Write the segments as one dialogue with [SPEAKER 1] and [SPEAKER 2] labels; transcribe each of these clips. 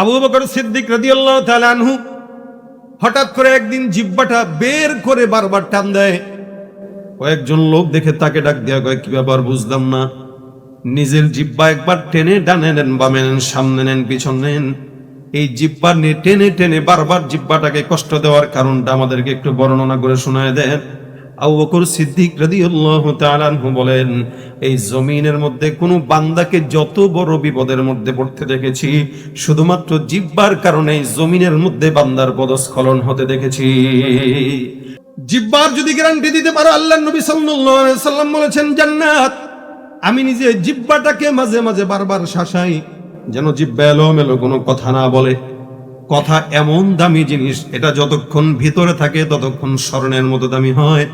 [SPEAKER 1] আবু বকর সিদ্দিক তাআলা আনহু হঠাৎ করে একদিন জিব্বাটা বের করে বারবার টান দেয়। কয়েকজন লোক দেখে তাকে ডাক দেওয়া কয়, কি ব্যাপার, বুঝলাম না। নিজের জিব্বা একবার টেনে ডানে নেন, বামে নেন, সামনে নেন, পিছন নেন। এই জিব্বা নিয়ে টেনে টেনে বারবার জিব্বাটাকে কষ্ট দেওয়ার কারণটা আমাদেরকে একটু বর্ণনা করে শোনায় দেন। আবু সিদ্দিক রাদিয়াল্লাহু তাআলা আনহু বলেন, এই জমিনের মধ্যে কোনো বান্দাকে যত বড় বিপদের মধ্যে পড়তে দেখেছি, শুধুমাত্র জিব্বার কারণে জমিনের মধ্যে বান্দার পদস্খলন হতে দেখেছি। জিব্বার যদি গ্যারান্টি দিতে পারো, আল্লাহ নবী সাল্লাল্লাহু আলাইহি সাল্লাম বলেছেন, জান্নাত। আমি নিজে জিব্বাটাকে মাঝে মাঝে বারবার শাসাই, যেন জিব্বা এলোমেলো কোনো কথা না বলে। কথা এমন দামি জিনিস, এটা যতক্ষণ ভিতরে থাকে ততক্ষণ স্মরণের মতো দামি হয়।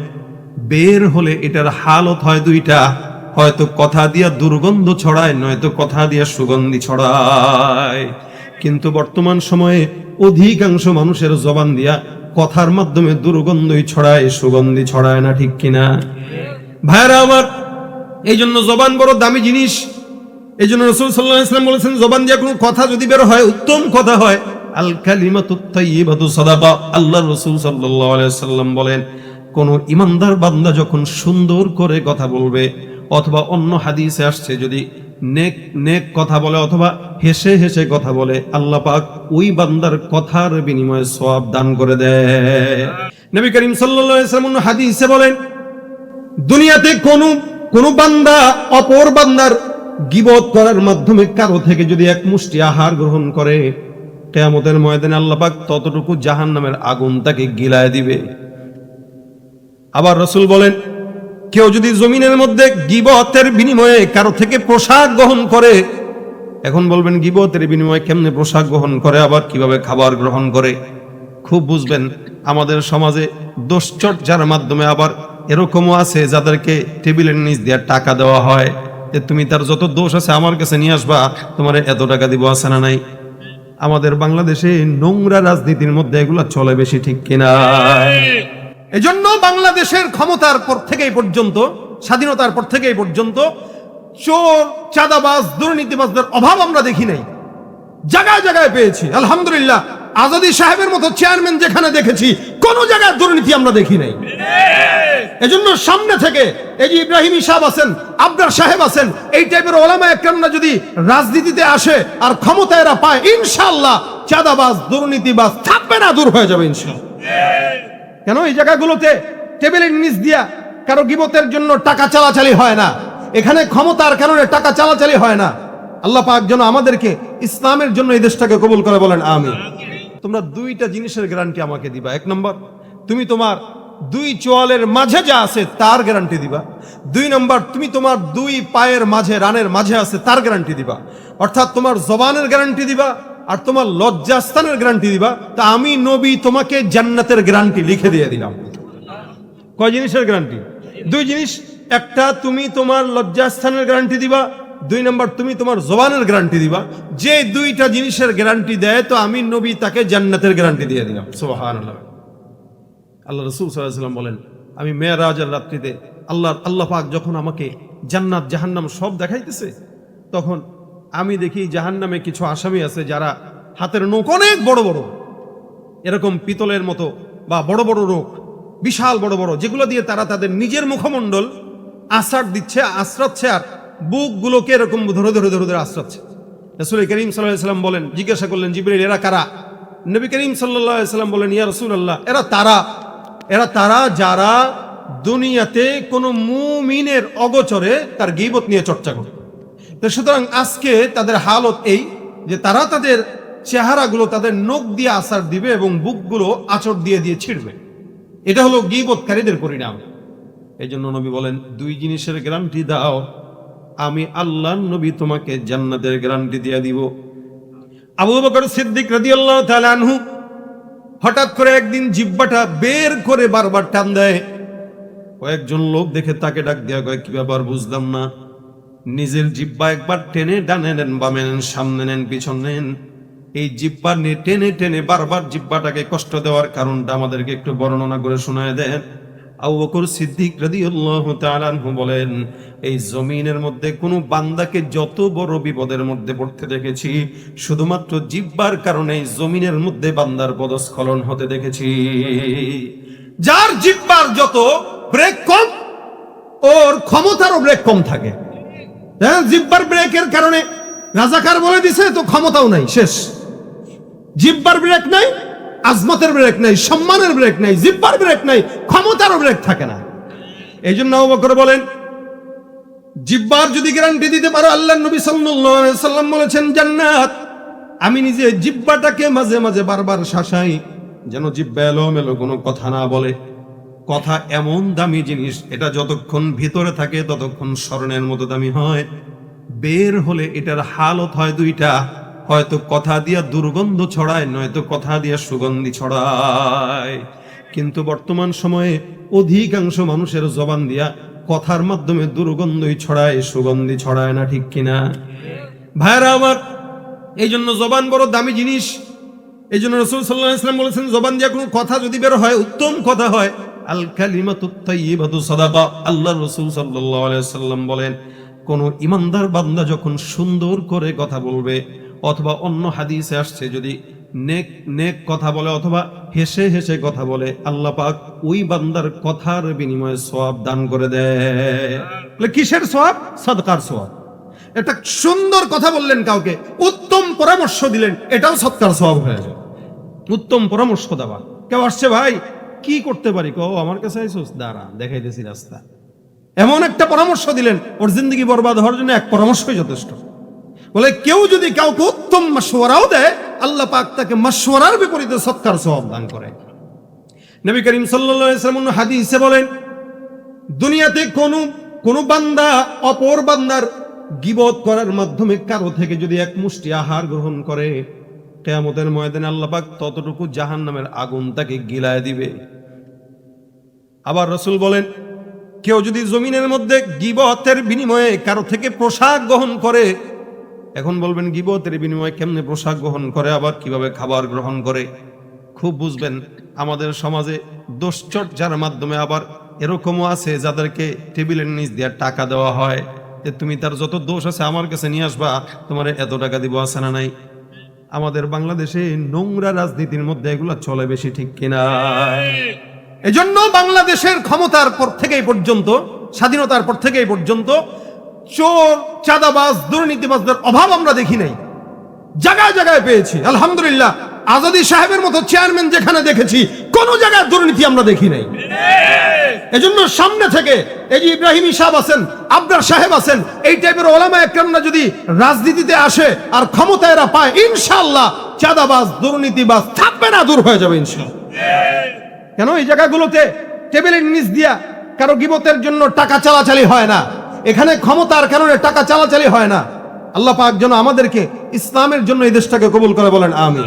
[SPEAKER 1] বের হলে এটার হালত হয় দুইটা। হয়তো কথা দিয়া দুর্গন্ধ ছড়ায়, নয়তো কথা দিয়া সুগন্ধি ছড়ায়। কিন্তু বর্তমান সময়ে অধিকাংশ মানুষের জবান দিয়া কথার মাধ্যমে দুর্গন্ধই ছড়ায়, সুগন্ধি ছড়ায় না ঠিক কিনা? ভাইরা আমার এই জন্য জবান বড় দামি জিনিস। এই জন্য রসুল সাল্লাহ ইসলাম বলেছেন, জবান দিয়ে কোনো কথা যদি বের হয়, উত্তম কথা হয়। আল সাদাকা আল্লাহ রসুল আলাইহি সাল্লাম বলেন কোন ইমানদার বান্দা যখন সুন্দর করে কথা বলবে, অথবা অন্য হাদিসে আসছে, যদি নেক নেক কথা বলে অথবা হেসে হেসে কথা বলে, আল্লাহ পাক ওই বান্দার কথার বিনিময়ে সওয়াব দান করে দেয়। নবী করিম অন্য হাদিসে বলেন, দুনিয়াতে কোন কোন বান্দা অপর বান্দার গিবত করার মাধ্যমে কারও থেকে যদি এক মুষ্টি আহার গ্রহণ করে, কেয়ামতের ময়দানে আল্লাহ পাক ততটুকু জাহান নামের আগুন তাকে গিলায় দিবে। আবার রসুল বলেন, কেউ যদি জমিনের মধ্যে গিবতের বিনিময়ে কারও থেকে পোশাক গ্রহণ করে, এখন বলবেন গিবতের বিনিময়ে কেমনে পোশাক গ্রহণ করে, আবার কীভাবে খাবার গ্রহণ করে? খুব বুঝবেন, আমাদের সমাজে দুশ্চর্যার মাধ্যমে আবার এরকমও আছে যাদেরকে টেবিলের নিচ দিয়ে টাকা দেওয়া হয়, যে তুমি তার যত দোষ আছে আমার কাছে নিয়ে আসবা, তোমার এত টাকা দিব আছে না নাই? আমাদের বাংলাদেশে নোংরা রাজনীতির মধ্যে এগুলো চলে বেশি ঠিক কিনা? এজন্য বাংলাদেশের ক্ষমতার পর থেকে এই পর্যন্ত, স্বাধীনতার পর থেকে এই পর্যন্ত চোর, চাঁদাবাজ, দুর্নীতিবাজদের অভাব আমরা দেখি নাই। জায়গায় জায়গায় পেয়েছি। আলহামদুলিল্লাহ, আজাদি সাহেবের মতো চেয়ারম্যান যেখানে দেখেছি, কোন জায়গায় দুর্নীতি আমরা দেখি নাই। এজন্য সামনে থেকে এই যে ইব্রাহিম সাহেব আছেন, আবদার সাহেব আছেন, এই টাইপের ওলামা একরামরা যদি রাজনীতিতে আসে আর ক্ষমতা এরা পায় ইনশাল্লাহ চাঁদাবাজ, দুর্নীতিবাজ থাকবে না, দূর হয়ে যাবে ইনশাআল্লাহ। কেন এই জায়গাগুলোতে টেবিলের নিচ দিয়া কারও গিবতের জন্য টাকা চালাচালি হয় না? এখানে ক্ষমতার কারণে টাকা চালাচালি হয় না। আল্লাহ পাক যেন আমাদেরকে ইসলামের জন্য এই দেশটাকে কবুল করে বলেন আমি তোমরা দুইটা জিনিসের গ্যারান্টি আমাকে দিবা। এক নম্বর, তুমি তোমার দুই চোয়ালের মাঝে যা আছে তার গ্যারান্টি দিবা। দুই নম্বর, তুমি তোমার দুই পায়ের মাঝে, রানের মাঝে আছে তার গ্যারান্টি দিবা। অর্থাৎ তোমার জবানের গ্যারান্টি দিবা। আর তোমার লজ্জাস্থানের গ্যারান্টি দিবা, তা আমি নবী তোমাকে জান্নাতের গ্যারান্টি লিখে দিয়ে দিলাম। কয় জিনিসের গ্যারান্টি দুই জিনিস। একটা, তুমি তোমার লজ্জাস্থানের গ্যারান্টি দিবা। দুই নম্বর, তুমি তোমার জবানের গ্যারান্টি দিবা। যে দুইটা জিনিসের গ্যারান্টি দেয়, তো আমি নবী তাকে জান্নাতের গ্যারান্টি দিয়ে দিলাম। সুবহানাল্লাহ। আল্লাহ রসুল সাল্লাম বলেন, আমি মেয়েরাজের রাত্রিতে আল্লাহ আল্লাহ পাক যখন আমাকে জান্নাত, জাহান্নাম সব দেখাইতেছে, তখন আমি দেখি জাহান্নামে কিছু আসামি আছে যারা হাতের নৌক অনেক বড় বড়। এরকম পিতলের মতো বা বড় বড় রোগ, বিশাল বড় বড়, যেগুলো দিয়ে তারা তাদের নিজের মুখমণ্ডল আশ্রাট দিচ্ছে, আশ্রাচ্ছে আর বুকগুলোকে এরকম ধরে ধরে ধরে ধরে আশ্রাচ্ছে। রসুল করিম সাল্লাম বলেন, জিজ্ঞাসা করলেন, জিবরিল, এরা কারা? নবী করিম সাল্লাম বলেন, ইয়া রসুল আল্লাহ এরা তারা? এরা তারা যারা দুনিয়াতে কোনো মুমিনের অগোচরে তার গিবত নিয়ে চর্চা করে তো সুতরাং আজকে তাদের হালত এই যে তারা তাদের চেহারাগুলো তাদের নখ দিয়ে আসার দিবে এবং বুকগুলো আচর দিয়ে দিয়ে ছিঁড়বে। এটা হলো গিবতকারীদের পরিণাম। এই জন্য নবী বলেন, দুই জিনিসের গ্যারান্টি দাও, আমি আল্লাহ নবী তোমাকে জান্নাতের গ্যারান্টি দিয়ে দিব। আবু বকর সিদ্দিক রাদিয়াল্লাহু তাআলা আনহু হঠাৎ করে একদিন জিব্বাটা বের করে বারবার টান দেয়। কয়েকজন লোক দেখে তাকে ডাক দেওয়া কয়, কি ব্যাপার, বুঝলাম না। নিজের জিব্বা একবার টেনে ডানে নেন, বামে নেন, সামনে নেন, পিছন নেন। এই জিব্বা নিয়ে টেনে টেনে বারবার জিব্বাটাকে কষ্ট দেওয়ার কারণটা আমাদেরকে একটু বর্ণনা করে শোনায় দেন। আবু বকর সিদ্দিক রাদিয়াল্লাহু তাআলা বলেন, এই জমিনের মধ্যে কোনো বান্দাকে যত বড় বিপদের মধ্যে পড়তে দেখেছি, শুধুমাত্র জিব্বার কারণে জমিনের মধ্যে বান্দার পদস্খলন হতে দেখেছি। যার জিব্বার যত ব্রেক কম, ওর ক্ষমতারও ব্রেক কম থাকে। হ্যাঁ জিব্বার ব্রেকের কারণে রাজাকার বলে দিছে, তো ক্ষমতাও নাই, শেষ। জিব্বার ব্রেক নাই, আজমতের ব্রেক নাই, সম্মানের ব্রেক নাই, জিব্বার ব্রেক নাই, ক্ষমতারও ব্রেক থাকে না। এই জন্য বকর বলেন, জিব্বার যদি গ্যারান্টি দিতে পারো আল্লাহ নবী সাল্লাম বলেছেন, জান্নাত। আমি নিজে জিব্বাটাকে মাঝে মাঝে বারবার শাসাই, যেন জিব্বা এলো মেলো কোনো কথা না বলে। কথা এমন দামি জিনিস, এটা যতক্ষণ ভিতরে থাকে ততক্ষণ স্মরণের মতো দামি হয়। বের হলে এটার হালত হয় দুইটা, হয়তো কথা দিয়া দুর্গন্ধ ছড়ায়, নয়তো কথা দিয়া সুগন্ধি ছড়ায়। কিন্তু বর্তমান সময়ে অধিকাংশ মানুষের জবান দিয়া কথার মাধ্যমে দুর্গন্ধই ছড়ায়, সুগন্ধি ছড়ায় না ঠিক কিনা? ভাইরা আমার এই জন্য জবান বড় দামি জিনিস। এই জন্য রসুল সাল্লাহ ইসলাম বলেছেন, জবান দিয়ে কোনো কথা যদি বের হয়, উত্তম কথা হয়। আল কালিমাতু তাইয়্যিবাতু সাদাকা। আল্লাহ রসুল সাল্লাল্লাহু আলাইহি সাল্লাম বলেন, কোন ইমানদার বান্দা যখন সুন্দর করে কথা বলবে, অথবা অন্য হাদিসে আসছে, যদি নেক নেক কথা বলে অথবা হেসে হেসে কথা বলে, আল্লাহ পাক ওই বান্দার কথার বিনিময়ে সওয়াব দান করে দেয়। কিসের সওয়াব? সদকার সওয়াব। একটা সুন্দর কথা বললেন কাউকে, উত্তম পরামর্শ দিলেন, এটাও সৎকার সওয়াব হয়ে যায়। উত্তম পরামর্শ দেওয়া। কেউ আসছে, ভাই কি করতে পারি? কো আমার কাছে আইসোস, দাঁড়া, দেখাইতেছি রাস্তা। এমন একটা পরামর্শ দিলেন, ওর জিন্দগি বরবাদ হওয়ার জন্য এক পরামর্শই যথেষ্ট। বলে, কেউ যদি কাউকে উত্তম মাসওয়ারাও দেয়, আল্লাহ পাক তাকে মাসওয়ারার বিপরীতে সৎকার সওয়াব দান করে। নবী করিম আলাইহি ওয়াসাল্লাম হাদিসে বলেন, দুনিয়াতে কোনো কোনো বান্দা অপর বান্দার গিবত করার মাধ্যমে কারও থেকে যদি এক মুষ্টি আহার গ্রহণ করে কেয়ামতের ময়দানে আল্লাহ পাক ততটুকু জাহান্নামের আগুন তাকে গিলায় দিবে। আবার রসুল বলেন, কেউ যদি জমিনের মধ্যে গিবতের বিনিময়ে কারও থেকে পোশাক গ্রহণ করে, এখন বলবেন গিবতের বিনিময়ে কেমনে পোশাক গ্রহণ করে, আবার কীভাবে খাবার গ্রহণ করে? খুব বুঝবেন, আমাদের সমাজে দুশ্চর্যার মাধ্যমে আবার এরকমও আছে যাদেরকে টেবিলের নিচ দিয়ে টাকা দেওয়া হয়, যে তুমি তার যত দোষ আছে আমার কাছে নিয়ে আসবা, তোমার এত টাকা দিব আছে না নাই? আমাদের বাংলাদেশে নোংরা রাজনীতির মধ্যে এগুলো চলে বেশি ঠিক কিনা? এজন্য বাংলাদেশের ক্ষমতার পর থেকেই পর্যন্ত, স্বাধীনতার পর থেকেই পর্যন্ত চোর, চাঁদাবাজ, দুর্নীতিবাজদের অভাব আমরা দেখি নাই। জায়গায় জায়গায় পেয়েছি, আলহামদুলিল্লাহ। আজাদি সাহেবের মতো চেয়ারম্যান যেখানে দেখেছি, কোন জায়গায় দুর্নীতি আমরা দেখি নাই। এজন্য সামনে থেকে এই যে ইব্রাহিম সাহেব আছেন আবদার সাহেব আছেন, এই টাইপের ওলামা একরামরা যদি রাজনীতিতে আসে আর ক্ষমতা এরা পায়, ইনশাআল্লাহ চাঁদাবাজ, দুর্নীতিবাজ থাকবে না, দূর হয়ে যাবে ইনশাআল্লাহ। কেন? এই জায়গাগুলোতে টেবিলের নিচ দিয়া কারও গিবতের জন্য টাকা চালাচালি হয় না। এখানে ক্ষমতার কারণে টাকা চালাচালি হয় না। আল্লাহ পাক যেন আমাদেরকে ইসলামের জন্য এই দেশটাকে কবুল করে বলেন আমি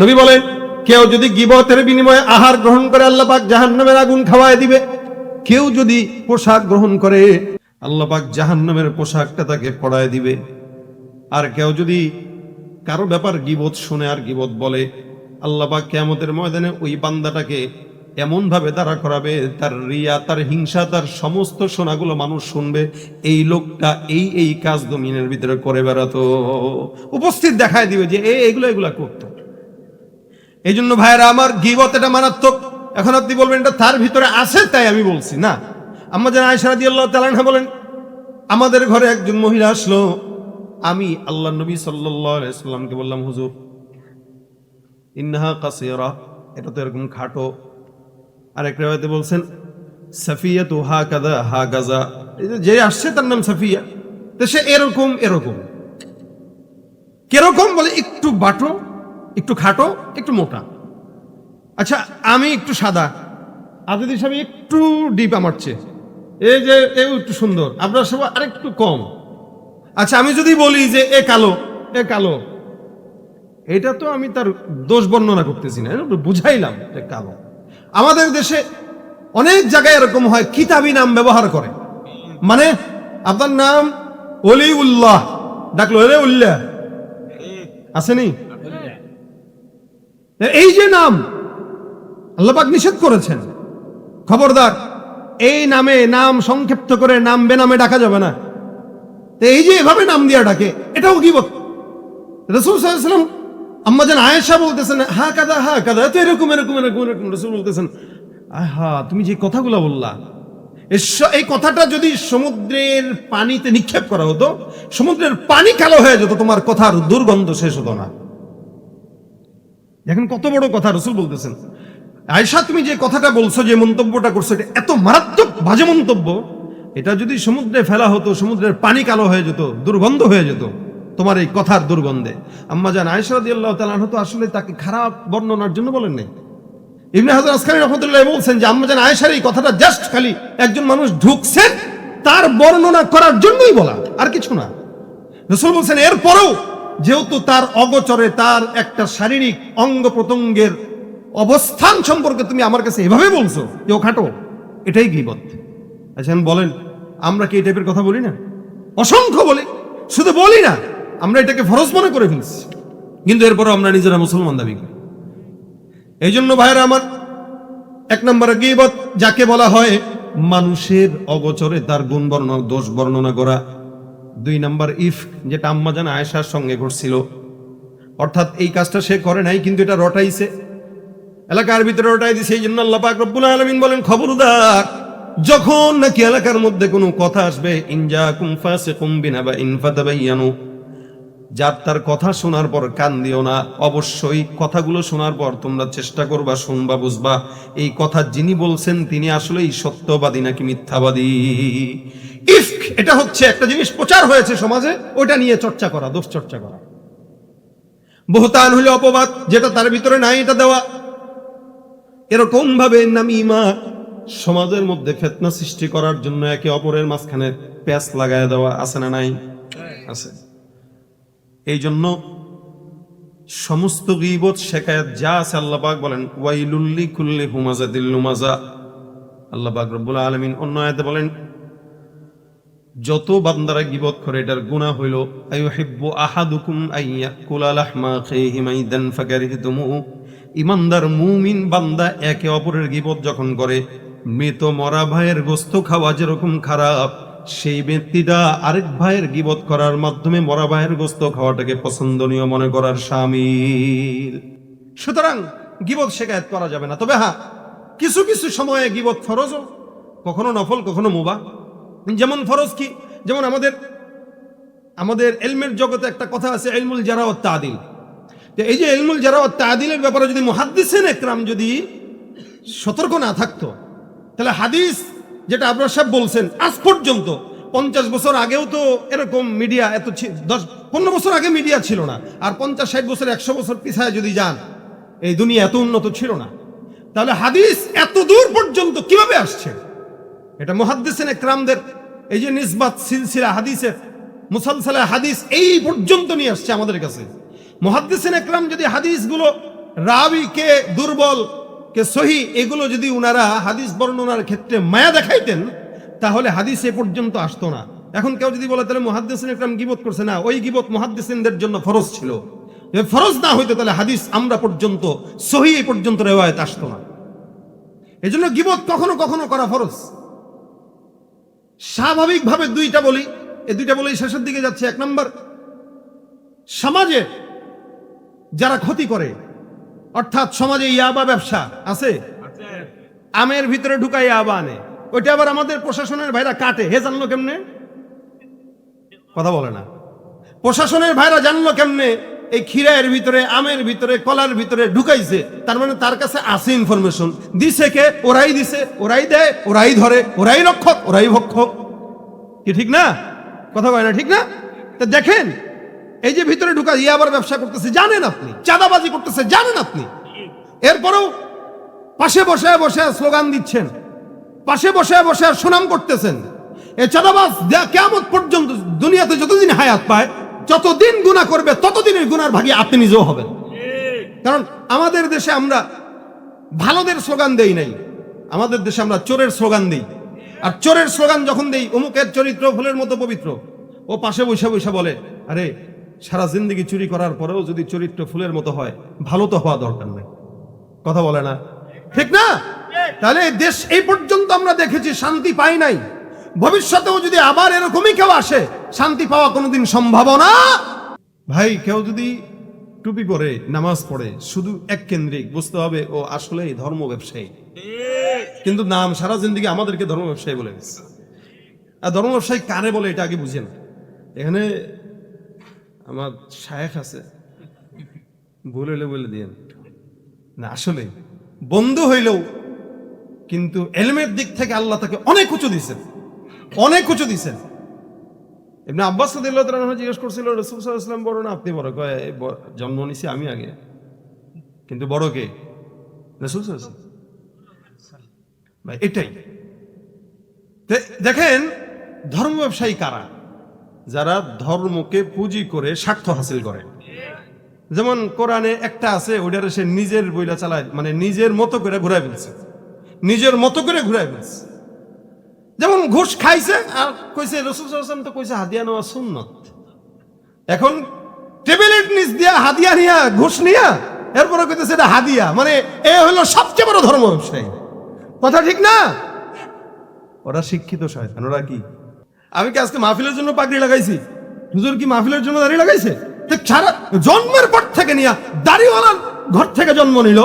[SPEAKER 1] নবী বলেন কেউ যদি গিবতের বিনিময়ে আহার গ্রহণ করে আল্লাহ পাক জাহান্নামের আগুন খাওয়ায় দিবে। কেউ যদি পোশাক গ্রহণ করে আল্লাহ পাক জাহান্নামের পোশাকটা তাকে পড়ায় দিবে। আর কেউ যদি কারও ব্যাপার গিবত শুনে আর গিবত বলে আল্লাহ পাক কেয়ামতের ময়দানে ওই বান্দাটাকে এমন ভাবে দাঁড়া করাবে, তার রিয়া, তার হিংসা, তার সমস্ত সোনাগুলো মানুষ শুনবে, এই লোকটা এই এই কাজ দমিনের ভিতরে করে বেড়াতো। উপস্থিত দেখায় দিবে যে এগুলো, এগুলা করতো। এই জন্য ভাইয়েরা, আমার গিবত এটা মারাত্মক। এখন আপনি বলবেন, এটা তার ভিতরে আছে তাই আমি বলছি। না। আম্মা যেন আয়সা রাদিয়াল্লাহু তাআলা বলেন, আমাদের ঘরে একজন মহিলা আসলো। আমি আল্লাহ নবী সাল্লামকে বললাম, হুজুর, ইন্নাহা কাসিরা। এটা তো এরকম খাটো। আর এক রেওয়ায়তে বলছেন সাফিয়া তো হা কাদা হা গাজা যে আসছে তার নাম সাফিয়া, তো সে এরকম এরকম। কীরকম বলে, একটু বাটো। একটু খাটো একটু মোটা। আচ্ছা আমি একটু সাদা। আজাদি সাহেব একটু ডিপ আমার চেয়ে। এই যে এও একটু সুন্দর। আপনার সব আরেকটু কম। আচ্ছা আমি যদি বলি যে এ কালো এ কালো। এটা তো আমি তার দোষ বর্ণনা করতেছি না বুঝাইলাম যে কালো। আমাদের দেশে অনেক জায়গায় এরকম হয় কিতাবি নাম ব্যবহার করে। মানে আপনার নাম অলি উল্লাহ ডাকলো রে উল্লাহ। আসেনি এই যে নাম আল্লাপাক নিষেধ করেছেন। খবরদার, এই নামে নাম সংক্ষিপ্ত করে নাম বেনামে ডাকা যাবে না। এই যে এভাবে নাম দিয়া ডাকে, এটাও কি রসুল সাল্লাম আম্মা যেন আয়েশা বলতেছেন, হা কাদা হা কাদা তো এরকম এরকম এরকম এরকম রসুল বলতেছেন। আহা তুমি যে কথাগুলো বললা এই কথাটা যদি সমুদ্রের পানিতে নিক্ষেপ করা হতো, সমুদ্রের পানি কালো হয়ে যেত, তোমার কথার দুর্গন্ধ শেষ হতো না। দেখেন কত বড় কথা রসুল বলতেছেন। আয়সা তুমি যে কথাটা বলছো, যে মন্তব্যটা করছ, এটা এত মারাত্মক বাজে মন্তব্য। এটা যদি সমুদ্রে ফেলা হতো, সমুদ্রের পানি কালো হয়ে যেত, দুর্গন্ধ হয়ে যেত, তোমার এই কথার দুর্গন্ধে। আম্মা জান আয়সা রাদি আল্লাহ তালাহ তো আসলে তাকে খারাপ বর্ণনার জন্য বলেন নাই। ইবনে হাজার আসকানি রহমতুল্লাহ বলছেন যে, আম্মা জান আয়সার এই কথাটা জাস্ট খালি একজন মানুষ ঢুকছে, তার বর্ণনা করার জন্যই বলা, আর কিছু না। রসুল বলছেন, এরপরেও যেহেতু তার অগচরে তার একটা শারীরিক অঙ্গ প্রত্যঙ্গের অবস্থান সম্পর্কে তুমি আমার কাছে এভাবে বলছো ও খাটো, এটাই গিবত। আচ্ছা বলেন, আমরা কি এই টাইপের কথা বলি না? অসংখ্য বলি, শুধু বলি না, আমরা এটাকে ফরজ মনে করে ফেলছি। কিন্তু এরপরও আমরা নিজেরা মুসলমান দাবি করি। এই জন্য ভাইরা আমার, এক নম্বরে গিবত, যাকে বলা হয় মানুষের অগোচরে তার গুণ বর্ণনা, দোষ বর্ণনা করা দুই নাম্বার ইফ যেটা আম্মা জান আয়েশার সঙ্গে ঘটছিল। অর্থাৎ এই কাজটা সে করে নাই, কিন্তু এটা রটাইছে। এলাকার ভিতরে রটাই দিছে, এই জন্য আল্লাহ পাক রব্বুল আলামিন বলেন, খবরদার, যখন নাকি এলাকার মধ্যে কোনো কথা আসবে ইনজা কুম ফাসিকুম বিনাবা ইন ফাতাবায়ানু যার তার কথা শোনার পর কান দিও না। অবশ্যই কথাগুলো শোনার পর তোমরা চেষ্টা করবা, শুনবা, বুঝবা। এই কথা যিনি বলছেন, তিনি আসলেই সত্যবাদী নাকি মিথ্যাবাদী? ইফক, এটা হচ্ছে একটা জিনিস প্রচার হয়েছে সমাজে ওটা নিয়ে চর্চা করা, দোষ চর্চা করা। বহুতান হলে অপবাদ, যেটা তার ভিতরে নাই, এটা দেওয়া। এরকম ভাবে নামিমা সমাজের মধ্যে ফেতনা সৃষ্টি করার জন্য একে অপরের মাঝখানে প্যাঁচ লাগায় দেওয়া আছে না নাই? আছে। এই জন্য সমস্ত গিবত, শেখায়ত যা আছে আল্লাহ পাক বলেন ওয়াইলুল্লি কুল্লি হুমাজা দিল্লুমাজা আল্লাহ পাক রব্বুল আলামিন অন্য আয়াতে বলেন যত বান্দারা গিবত করে, এটার গুণা হইল আইয়ুহিব্বু আহাদুকুম আইয়াকুলা লাহমা খাইহি মাইদান ফাকারিহতুমু। ইমানদার, মুমিন বান্দা একে অপরের গিবত যখন করে, মৃত মরা ভাইয়ের গোস্ত খাওয়া যেরকম খারাপ, সেই ব্যক্তিটা আরেক ভাইয়ের গিবত করার মাধ্যমে মরা ভাইয়ের গোস্ত খাওয়াটাকে পছন্দনীয় মনে করার শামিল সুতরাং গিবত শেখায়ত করা যাবে না। তবে হ্যাঁ কিছু কিছু সময়ে গিবত ফরজও, কখনো নফল, কখনো মুবা যেমন ফরজ কি? যেমন আমাদের আমাদের এলমের জগতে একটা কথা আছে, এলমুল জারা ও তাদিল। তো এই যে এলমুল জারা ও তাদিলের ব্যাপারে যদি মুহাদ্দিসেন একরাম যদি সতর্ক না থাকতো, তাহলে হাদিস যেটা আবরার সাহেব বলছেন, আজ পর্যন্ত পঞ্চাশ বছর আগেও তো এরকম মিডিয়া এত দশ, পনেরো বছর আগে মিডিয়া ছিল না, আর পঞ্চাশ, ষাট বছর, একশো বছর পিছায় যদি যান, এই দুনিয়া এত উন্নত ছিল না। তাহলে হাদিস এত দূর পর্যন্ত কীভাবে আসছে? এটা মুহাদ্দিসিন একরামদের, এই যে নিসবাত সিলসিলা হাদিসের মুসালসালে হাদিস, এই পর্যন্ত নিয়ে আসছে আমাদের কাছে। মুহাদ্দিসিন একরাম যদি হাদিসগুলো রাবি কে দুর্বল, কে সহি, এগুলো যদি উনারা হাদিস বর্ণনার ক্ষেত্রে মায়া দেখাইতেন, তাহলে হাদিস এ পর্যন্ত আসতো না। এখন কেউ যদি বলে, তাহলে মুহাদ্দিসিন একরাম গিবত করছে না, ওই গিবত মুহাদ্দিসিনদের জন্য ফরজ ছিল। ফরজ না হইতো, তাহলে হাদিস আমরা পর্যন্ত, সহি এই পর্যন্ত রেওয়ায়ত আসতো না। এজন্য গিবত কখনো কখনো করা ফরজ। স্বাভাবিকভাবে দুইটা বলি। এই দুইটা বলেই শেষের দিকে যাচ্ছে এক নম্বর। সমাজে যারা ক্ষতি করে অর্থাৎ সমাজে ইয়াবা ব্যবসা আছে আমের ভিতরে ঢুকাই ইয়াবা আনে ওইটা আবার আমাদের প্রশাসনের ভাইরা কাটে। হে জানলো কেমনে? কথা বলে না। প্রশাসনের ভাইরা জানলো কেমনে? এই ক্ষীরায়ের ভিতরে, আমের ভিতরে, কলার ভিতরে ঢুকাইছে, তার মানে তার কাছে আছে ইনফরমেশন দিছে কে? ওরাই দিছে, ওরাই দেয়, ওরাই ধরে, ওরাই রক্ষক, ওরাই ভক্ষক। কি ঠিক না? কথা কয় না ঠিক না? তা দেখেন, এই যে ভিতরে ঢুকা ইয়ে আবার ব্যবসা করতেছে, জানেন আপনি, চাঁদাবাজি করতেছে, জানেন আপনি। এরপরেও পাশে বসে বসে স্লোগান দিচ্ছেন, পাশে বসে বসে সুনাম করতেছেন। এ চাঁদাবাজ কেমন পর্যন্ত দুনিয়াতে যতদিন হায়াত পায় যতদিন গুণা করবে ততদিনের গুনার ভাগে আপনি নিজেও হবেন। কারণ আমাদের দেশে আমরা ভালোদের স্লোগান দেই নাই আমাদের দেশে আমরা চোরের স্লোগান দিই। আর চোরের স্লোগান যখন দেই অমুকের চরিত্র ফুলের মতো পবিত্র। ও পাশে বৈশা বৈশা বলে আরে সারা জিন্দগি চুরি করার পরেও যদি চরিত্র ফুলের মতো হয় ভালো তো হওয়া দরকার নেই। কথা বলে না। ঠিক না? তাহলে দেশ এই পর্যন্ত আমরা দেখেছি শান্তি পাই নাই। ভবিষ্যতেও যদি আবার এরকমই কেউ আসে, শান্তি পাওয়া কোনোদিন সম্ভাবনা? ভাই, কেউ যদি টুপি পরে, নামাজ পড়ে, শুধু এক কেন্দ্রিক, বুঝতে হবে ও আসলে ধর্ম ব্যবসায়ী। কিন্তু নাম সারা জিন্দিগি আমাদেরকে ধর্ম ব্যবসায়ী বলে গেছে। আর ধর্ম ব্যবসায়ী কারে বলে এটা আগে বুঝেন। এখানে আমার শায়েখ আছে। হইলে বলে দিয়েন। না, আসলে বন্ধু হইলেও কিন্তু এলমের দিক থেকে আল্লাহ তাকে অনেক উঁচু দিয়েছেন। অনেক উঁচু দিয়েছেন। এমনি আব্বাস সাদিল্লাহ জিজ্ঞেস করছিল রসুল সাল্লাল্লাহু বড় না? আপনি বড়। কয় জন্ম নিছি আমি আগে। কিন্তু বড় কে? রসুল। ভাই, এটাই। দেখেন ধর্ম ব্যবসায়ী কারা? যারা ধর্মকে পুঁজি করে স্বার্থ হাসিল করে। যেমন কোরআনে একটা আছে ওইটারে সে নিজের বইলা চালায় মানে নিজের মতো করে ঘুরাই ফেলছে। নিজের মতো করে ঘুরাই ফেলছে। যেমন ঘুষ খাইছে আর কইছে রসুল তো কইছে হাদিয়া নেওয়া সুন্নত। এখন টেবিলের নিচ দিয়া হাদিয়া নিয়া ঘুষ নিয়া এরপরে কইতেছে এটা হাদিয়া। মানে এ হলো সবচেয়ে বড় ধর্ম ব্যবসায়ী কথা ঠিক না? ওরা শিক্ষিত শয়তান ওরা কি? আমি কি আজকে মাহফিলের জন্য পাগড়ি লাগাইছি? হুজুর কি মাহফিলের জন্য দাড়ি লাগাইছে? সারা জন্মের পর থেকে নিয়া দাড়িওয়ালার ঘর থেকে জন্ম নিল।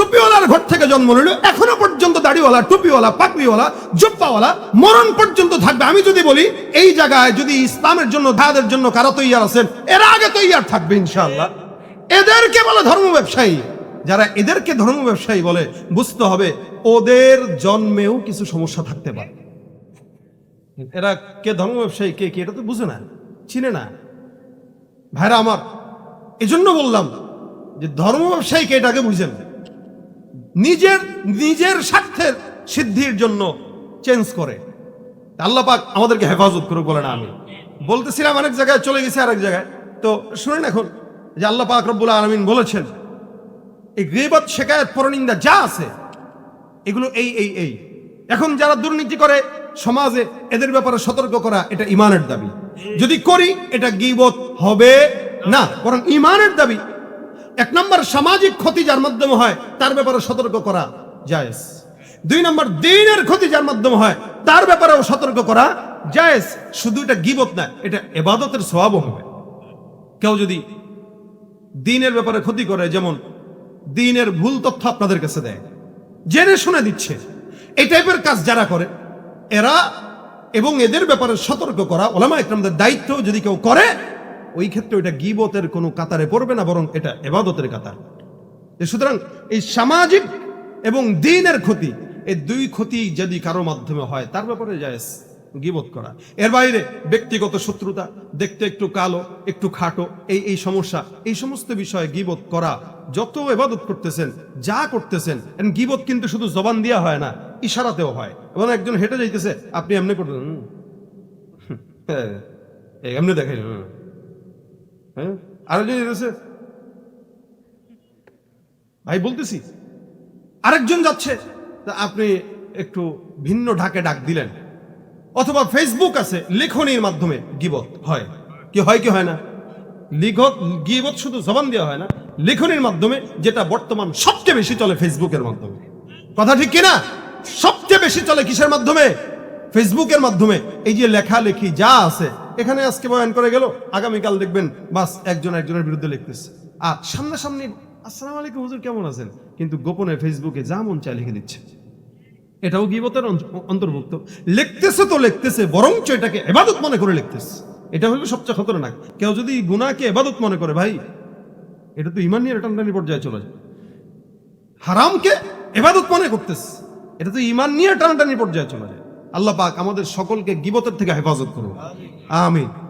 [SPEAKER 1] টুপিওয়ালার ঘর থেকে জন্ম নিল, এখনও পর্যন্ত দাড়িওয়ালা, টুপিওয়ালা, পাগড়িওয়ালা, জুব্বাওয়ালা মরণ পর্যন্ত থাকবে। আমি যদি বলি, এই জায়গায় যদি ইসলামের জন্য দাদের জন্য কারও তৈয়ার আছেন, এরা আগে তৈয়ার থাকবে ইনশাআল্লাহ। এদেরকে বলে ধর্ম ব্যবসায়ী। যারা এদেরকে ধর্ম ব্যবসায়ী বলে, বুঝতে হবে, ওদের জন্মেও কিছু সমস্যা থাকতে পারে। এরা কে ধর্ম ব্যবসায়ী, কে কে, এটা তো বুঝে না, চিনে না। ভাইরা আমার, এজন্য বললাম যে ধর্ম ব্যবসায়ী কে এটাকে বুঝেন? নিজের নিজের স্বার্থের সিদ্ধির জন্য চেঞ্জ করে। আল্লাহ পাক আমাদেরকে হেফাজত করুক বলে না আমি বলতেছিলাম অনেক জায়গায়, চলে গেছে আরেক জায়গায়। তো শুনেন এখন, যে আল্লাহ পাক রব্বুল আলমিন বলেছেন, এই গৃহবত শেখায়ত পরনিন্দা যা আছে, এগুলো এই এই এই। এখন যারা দুর্নীতি করে, সমাজে এদের ব্যাপারে সতর্ক করা, এটা ইমানের দাবি। যদি করি, এটা গিবত হবে না, বরং ইমানের দাবি এক নম্বর সামাজিক ক্ষতি যার মাধ্যমে হয়, তার ব্যাপারে সতর্ক করা জায়েজ। দুই নম্বর, দিনের ক্ষতি যার মাধ্যমে হয়, তার ব্যাপারেও সতর্ক করা জায়েজ। শুধু এটা গিবত না, এটা এবাদতের স্বভাবও হবে। কেউ যদি দিনের ব্যাপারে ক্ষতি করে, যেমন দিনের ভুল তথ্য আপনাদের কাছে দেয়, জেনে শুনে দিচ্ছে, এই টাইপের কাজ যারা করে, এরা এবং এদের ব্যাপারে সতর্ক করা, ওলামা একরামদের দায়িত্ব যদি কেউ করে ওই ক্ষেত্রে ওইটা গিবতের কোনো কাতারে পড়বে না বরং এটা এবাদতের কাতার। সুতরাং এই সামাজিক এবং দিনের ক্ষতি এই দুই ক্ষতি যদি কারও মাধ্যমে হয় তার ব্যাপারে যায় গিবত করা। এর বাইরে ব্যক্তিগত শত্রুতা দেখতে একটু কালো একটু খাটো এই এই সমস্যা এই সমস্ত বিষয়ে গিবত করা যত এবাদত করতেছেন যা করতেছেন গিবত কিন্তু শুধু জবান দেওয়া হয় না ইশারাতেও হয়। এবং একজন হেঁটে যাইতেছে আপনি এমনি করতেন হ্যাঁ, এমনি দেখাই। হ্যাঁ? আরেকজন যেতেছে ভাই, বলতেছি, আরেকজন যাচ্ছে। আপনি একটু ভিন্ন ঢাকে ডাক দিলেন। অথবা ফেসবুক আছে, লেখনির মাধ্যমে গিবত হয়। কি হয় কি হয় না? লিখত গিবত শুধু জবান দেওয়া হয় না, লেখনির মাধ্যমে যেটা বর্তমান সবচেয়ে বেশি চলে ফেসবুকের মাধ্যমে। কথা ঠিক কিনা? সবচেয়ে বেশি চলে কিসের মাধ্যমে? ফেসবুকের মাধ্যমে। এই যে লেখালেখি যা আছে এখানে আজকে বয়ান করে গেল, আগামীকাল দেখবেন বাস একজন একজনের বিরুদ্ধে লিখতেছে। আর সামনাসামনি, আসসালাম আলাইকুম, হুজুর কেমন আছেন? কিন্তু গোপনে ফেসবুকে যা মন চায় লিখে দিচ্ছে। এটাও গিবতের অন্ত- অন্তর্ভুক্ত। লিখতেছে তো লিখতেছে, বরঞ্চ এটাকে এবাদত মনে করে লিখতেছে। এটা হলো সবচেয়ে খতরনাক। কেউ যদি গুনাহকে এবাদত মনে করে, ভাই, এটা তো ইমান নিয়ে টানটানি পর্যায়ে চলে যায়। হারামকে এবাদত মনে করতেছে। এটা তো ইমান নিয়ে টানাটানি পর্যায়ে চলে যায়। আল্লাহ পাক আমাদের সকলকে গিবতের থেকে হেফাজত করুন। আমিন।